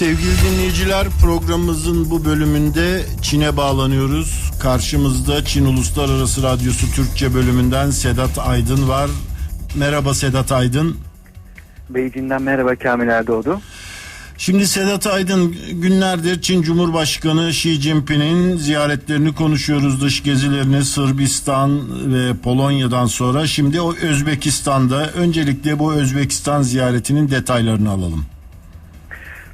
Sevgili dinleyiciler programımızın bu bölümünde Çin'e bağlanıyoruz. Karşımızda Çin Uluslararası Radyosu Türkçe bölümünden Sedat Aydın var. Merhaba Sedat Aydın. Beijing'den merhaba Kamil Erdoğdu. Şimdi Sedat Aydın günlerdir Çin Cumhurbaşkanı Xi Jinping'in ziyaretlerini konuşuyoruz. Dış gezilerini Sırbistan ve Polonya'dan sonra şimdi o Özbekistan'da öncelikle bu Özbekistan ziyaretinin detaylarını alalım.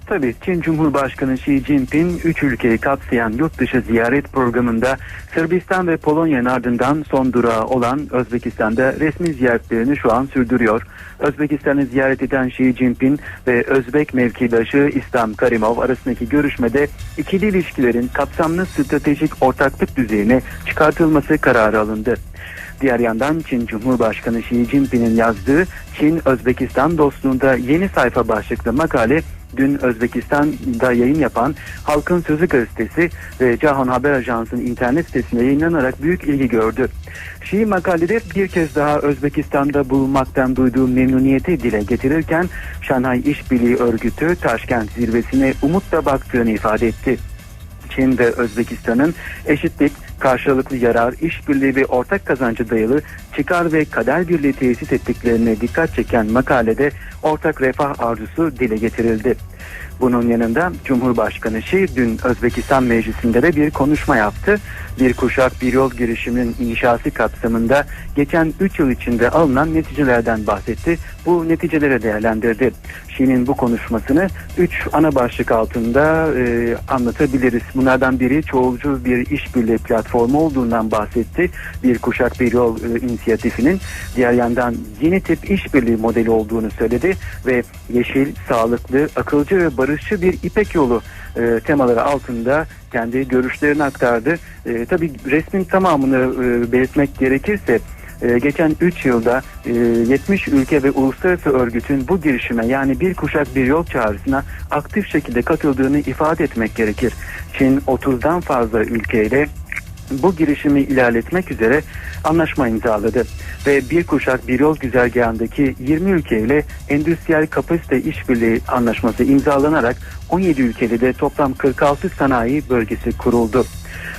Tabii Çin Cumhurbaşkanı Xi Jinping 3 ülkeyi kapsayan yurt dışı ziyaret programında Sırbistan ve Polonya'nın ardından son durağı olan Özbekistan'da resmi ziyaretlerini şu an sürdürüyor. Özbekistan'ı ziyaret eden Xi Jinping ve Özbek mevkidaşı İslam Karimov arasındaki görüşmede ikili ilişkilerin kapsamlı stratejik ortaklık düzeyine çıkartılması kararı alındı. Diğer yandan Çin Cumhurbaşkanı Xi Jinping'in yazdığı Çin-Özbekistan dostluğunda yeni sayfa başlıklı makale dün Özbekistan'da yayın yapan Halkın Sözü gazetesi ve Cahan Haber Ajansı'nın internet sitesinde yayınlanarak büyük ilgi gördü. Şii makalede bir kez daha Özbekistan'da bulunmaktan duyduğu memnuniyeti dile getirirken Şanghay İşbirliği Örgütü Taşkent zirvesine umutla baktığını ifade etti. Çin ve Özbekistan'ın eşitlik, karşılıklı yarar, işbirliği ve ortak kazancı dayalı çıkar ve kader birliği tesis ettiklerine dikkat çeken makalede ortak refah arzusu dile getirildi. Bunun yanında Cumhurbaşkanı Şi dün Özbekistan Meclisi'nde de bir konuşma yaptı. Bir kuşak bir yol girişiminin inşası kapsamında geçen 3 yıl içinde alınan neticelerden bahsetti. Bu neticelere değerlendirdi. Şi'nin bu konuşmasını 3 ana başlık altında e, anlatabiliriz. Bunlardan biri çoğulcu bir işbirliği platformu olduğundan bahsetti. Bir kuşak bir yol e, inisiyatifinin diğer yandan yeni tip işbirliği modeli olduğunu söyledi ve yeşil, sağlıklı, akılcı ve barışçı bir İpek yolu e, temaları altında kendi görüşlerini aktardı. E, tabii resmin tamamını e, belirtmek gerekirse e, geçen 3 yılda e, 70 ülke ve uluslararası örgütün bu girişime yani bir kuşak bir yol çağrısına aktif şekilde katıldığını ifade etmek gerekir. Çin 30'dan fazla ülkeyle bu girişimi ilerletmek üzere anlaşma imzaladı ve bir kuşak bir yol güzergahındaki 20 ülkeyle endüstriyel kapasite işbirliği anlaşması imzalanarak 17 ülkede de toplam 46 sanayi bölgesi kuruldu.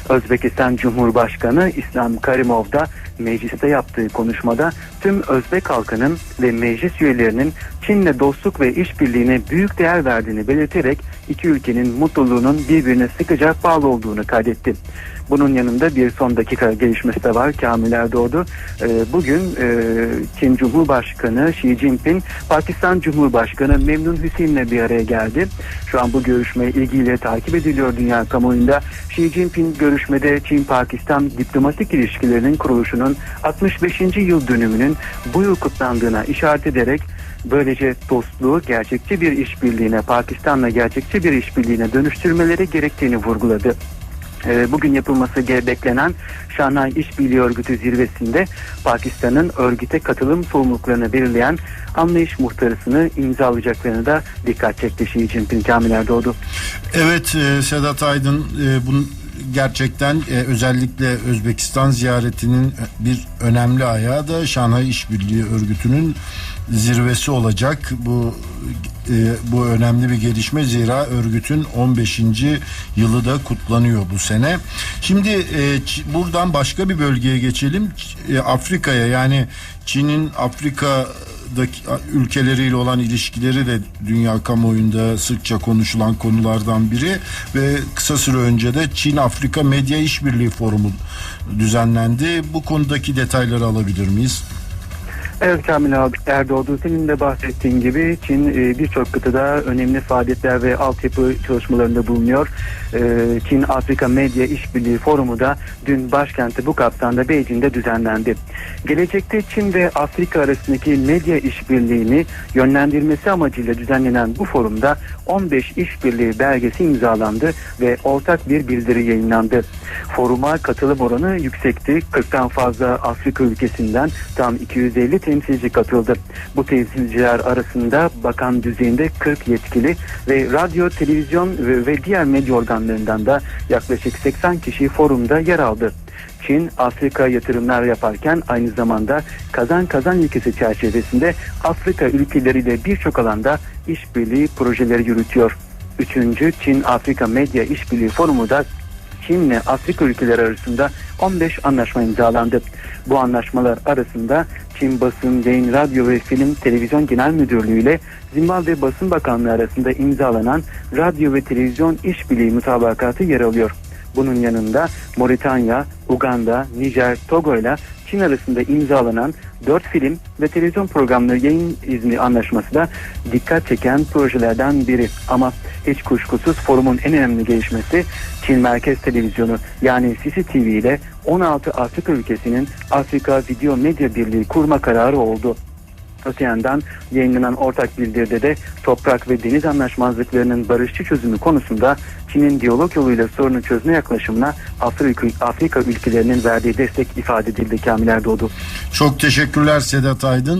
Özbekistan Cumhurbaşkanı İslam Karimov da mecliste yaptığı konuşmada tüm Özbek halkının ve meclis üyelerinin Çin'le dostluk ve işbirliğine büyük değer verdiğini belirterek iki ülkenin mutluluğunun birbirine sıkıca bağlı olduğunu kaydetti. Bunun yanında bir son dakika gelişmesi de var Kamil Erdoğdu. Ee, bugün e, Çin Cumhurbaşkanı Xi Jinping Pakistan Cumhurbaşkanı Memnun Hüseyin'le bir araya geldi. Şu an bu görüşme ilgiyle takip ediliyor dünya kamuoyunda. Xi Jinping görüşmede Çin-Pakistan diplomatik ilişkilerinin kuruluşunun 65. yıl dönümünün bu yıl kutlandığına işaret ederek böylece dostluğu gerçekçi bir işbirliğine Pakistan'la gerçekçi bir işbirliğine dönüştürmeleri gerektiğini vurguladı. Ee, bugün yapılması beklenen Şanghay İşbirliği Örgütü zirvesinde Pakistan'ın örgüte katılım sorumluluklarını belirleyen anlayış muhtarısını imzalayacaklarını da dikkat çekti Xi Jinping Kamil Erdoğdu. Evet e, Sedat Aydın e, bunun gerçekten e, özellikle Özbekistan ziyaretinin bir önemli ayağı da Şanghay İşbirliği Örgütü'nün zirvesi olacak. Bu e, bu önemli bir gelişme zira örgütün 15. yılı da kutlanıyor bu sene. Şimdi e, buradan başka bir bölgeye geçelim. E, Afrika'ya yani Çin'in Afrika'daki ülkeleriyle olan ilişkileri de dünya kamuoyunda sıkça konuşulan konulardan biri ve kısa süre önce de Çin Afrika Medya İşbirliği Forumu düzenlendi. Bu konudaki detayları alabilir miyiz? Evet Kamil abi Erdoğdu senin de bahsettiğin gibi Çin e, birçok kıtada önemli faaliyetler ve altyapı çalışmalarında bulunuyor. E, Çin Afrika Medya İşbirliği Forumu da dün başkenti bu kapsamda Beijing'de düzenlendi. Gelecekte Çin ve Afrika arasındaki medya işbirliğini yönlendirmesi amacıyla düzenlenen bu forumda 15 işbirliği belgesi imzalandı ve ortak bir bildiri yayınlandı. Foruma katılım oranı yüksekti. 40'tan fazla Afrika ülkesinden tam 250 temsilci katıldı. Bu temsilciler arasında bakan düzeyinde 40 yetkili ve radyo, televizyon ve, diğer medya organlarından da yaklaşık 80 kişi forumda yer aldı. Çin Afrika yatırımlar yaparken aynı zamanda kazan kazan ilkesi çerçevesinde Afrika ülkeleriyle birçok alanda işbirliği projeleri yürütüyor. 3. Çin-Afrika Medya İşbirliği Forumu da Çin'le Afrika ülkeleri arasında 15 anlaşma imzalandı. Bu anlaşmalar arasında Çin Basın, Yayın, Radyo ve Film Televizyon Genel Müdürlüğü ile Zimbabwe Basın Bakanlığı arasında imzalanan radyo ve televizyon işbirliği mutabakatı yer alıyor. Bunun yanında Moritanya, Uganda, Nijer, Togo ile Çin arasında imzalanan 4 film ve televizyon programları yayın izni anlaşması da dikkat çeken projelerden biri. Ama hiç kuşkusuz forumun en önemli gelişmesi Çin Merkez Televizyonu yani CCTV ile 16 Afrika ülkesinin Afrika Video Medya Birliği kurma kararı oldu. Öte yandan yayınlanan ortak bildiride de toprak ve deniz anlaşmazlıklarının barışçı çözümü konusunda Çin'in diyalog yoluyla sorunu çözme yaklaşımına Afrika, Afrika ülkelerinin verdiği destek ifade edildi Kamil Erdoğdu. Çok teşekkürler Sedat Aydın.